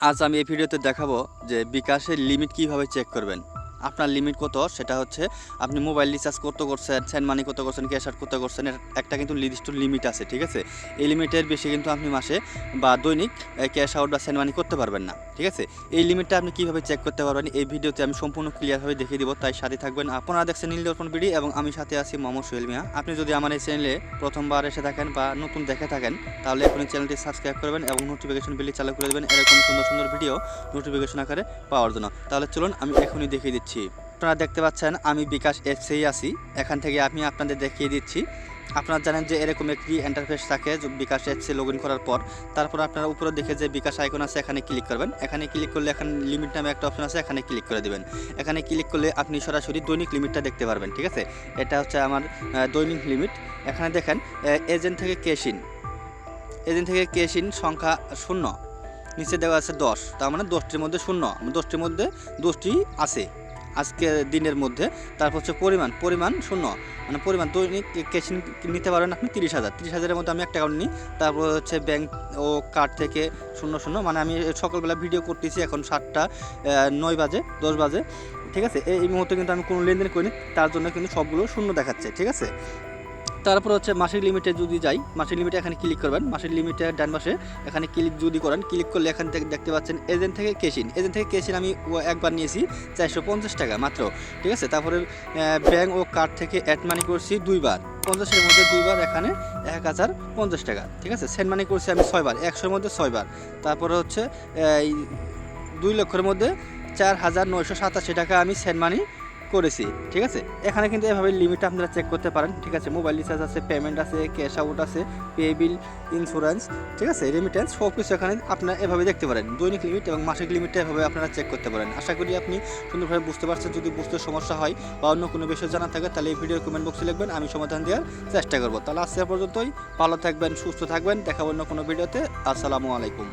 আজ আমি এই ভিডিওতে দেখাবো যে বিকাশের লিমিট কীভাবে চেক করবেন। আপনার লিমিট কত? সেটা হচ্ছে আপনি মোবাইল রিচার্জ করতে করছেন সেন্ড মানি করতে করছেন ক্যাশ আউট করতে করছেন একটা কিন্তু নির্দিষ্ট লিমিট আছে, ঠিক আছে? এই লিমিটের বেশি কিন্তু আপনি মাসে বা দৈনিক ক্যাশ আউট বা সেন্ড মানি করতে পারবেন না, ঠিক আছে? এই লিমিটটা আপনি কীভাবে চেক করতে পারবেন? এই ভিডিওতে আমি সম্পূর্ণ ক্লিয়ারভাবে দেখিয়ে দিব, তাই সাথে থাকবেন আপনারা দেখছেন নীল দর্পণ বিডি এবং আমি সাথে আছি মোহাম্মদ সোহেল মিয়া। আপনি যদি আমার এই চ্যানেলে প্রথমবার এসে থাকেন বা নতুন দেখে থাকেন, তাহলে এখনই চ্যানেলটি সাবস্ক্রাইব করবেন এবং নোটিফিকেশন বিলি চালু করে দেবেন, এরকম সুন্দর সুন্দর ভিডিও নোটিফিকেশন আকারে পাওয়ার জন্য। তাহলে চলুন আমি এখনই দেখিয়ে দিচ্ছি। আপনারা দেখতে পাচ্ছেন, আমি বিকাশ এফসেই আছি। এখান থেকে আমি আপনাদের দেখিয়ে দিচ্ছি। আপনারা জানেন যে এরকম একটি ইন্টারফেস থাকে বিকাশ এফসি লগ করার পর। তারপর আপনারা উপরে দেখে যে বিকাশ আইকন আছে, এখানে ক্লিক করবেন। এখানে ক্লিক করলে এখানে লিমিট নামে একটা অপশন আছে, এখানে ক্লিক করে দেবেন। এখানে ক্লিক করলে আপনি সরাসরি দৈনিক লিমিটটা দেখতে পারবেন, ঠিক আছে? এটা হচ্ছে আমার দৈনিক লিমিট এখানে দেখেন এজেন্ট থেকে কেশিন এজেন্ট থেকে কেশিন সংখ্যা শূন্য। নিচে দেওয়া আছে দশ। তার মানে দশটির মধ্যে শূন্য। দশটির মধ্যে দশটি আছে। আজকে দিনের মধ্যে, তারপর হচ্ছে পরিমাণ পরিমাণ শূন্য। মানে পরিমাণ দৈনিক ক্যাশ নিতে পারবেন আপনি তিরিশ হাজার। তিরিশ হাজারের মধ্যে আমি একটা অ্যাকাউন্ট নিই, তারপর হচ্ছে ব্যাংক ও কার্ড থেকে শূন্য শূন্য। মানে আমি সকালবেলা ভিডিও করতেছি এখন সাতটা নয় বাজে, দশ বাজে। ঠিক আছে? এই মুহূর্তে কিন্তু আমি কোনো লেনদেন করিনি, তার জন্য কিন্তু সবগুলো শূন্য দেখাচ্ছে। ঠিক আছে? তারপর হচ্ছে মাসিক লিমিটে যদি যাই মাসিক লিমিটে এখানে ক্লিক করবেন। মাসিক লিমিটে ডান পাশে এখানে ক্লিক যদি করেন ক্লিক করলে এখান থেকে দেখতে পাচ্ছেন এজেন্ট থেকে কেশিন এজেন্ট থেকে কেশিন আমি একবার নিয়েছি চারশো পঞ্চাশ টাকা মাত্র, ঠিক আছে? তারপরে ব্যাংক ও কার্ড থেকে অ্যাড মানি করছি দুইবার। পঞ্চাশের মধ্যে দুইবার এখানে এক হাজার পঞ্চাশ টাকা, ঠিক আছে? সেন্ড মানি করছি আমি ছয়বার, একশোর মধ্যে ছয়বার। তারপরে হচ্ছে, এই দুই লক্ষের মধ্যে চার হাজার নয়শো সাতাশি টাকা আমি সেন্ড মানি করেছি, ঠিক আছে? এখানে কিন্তু এভাবে লিমিট আপনারা চেক করতে পারেন, ঠিক আছে? মোবাইল রিচার্জ আছে পেমেন্ট আছে ক্যাশ আউট আছে পে বিল ইন্স্যুরেন্স ঠিক আছে? রেমিটেন্স সব কিছু এখানে আপনারা এভাবে দেখতে পারেন। দৈনিক লিমিট এবং মাসিক লিমিটটা এভাবে আপনারা চেক করতে পারেন। আশা করি আপনি সুন্দরভাবে বুঝতে পারছেন। যদি বুঝতে সমস্যা হয় বা অন্য কোনো বিষয় জানা থাকে, তাহলে এই ভিডিওর কমেন্ট বক্সে লিখবেন, আমি সমাধান দেওয়ার চেষ্টা করব। তাহলে আজকে পর্যন্তই। ভালো থাকবেন, সুস্থ থাকবেন। দেখা অন্য কোনো ভিডিওতে আসসালামু আলাইকুম।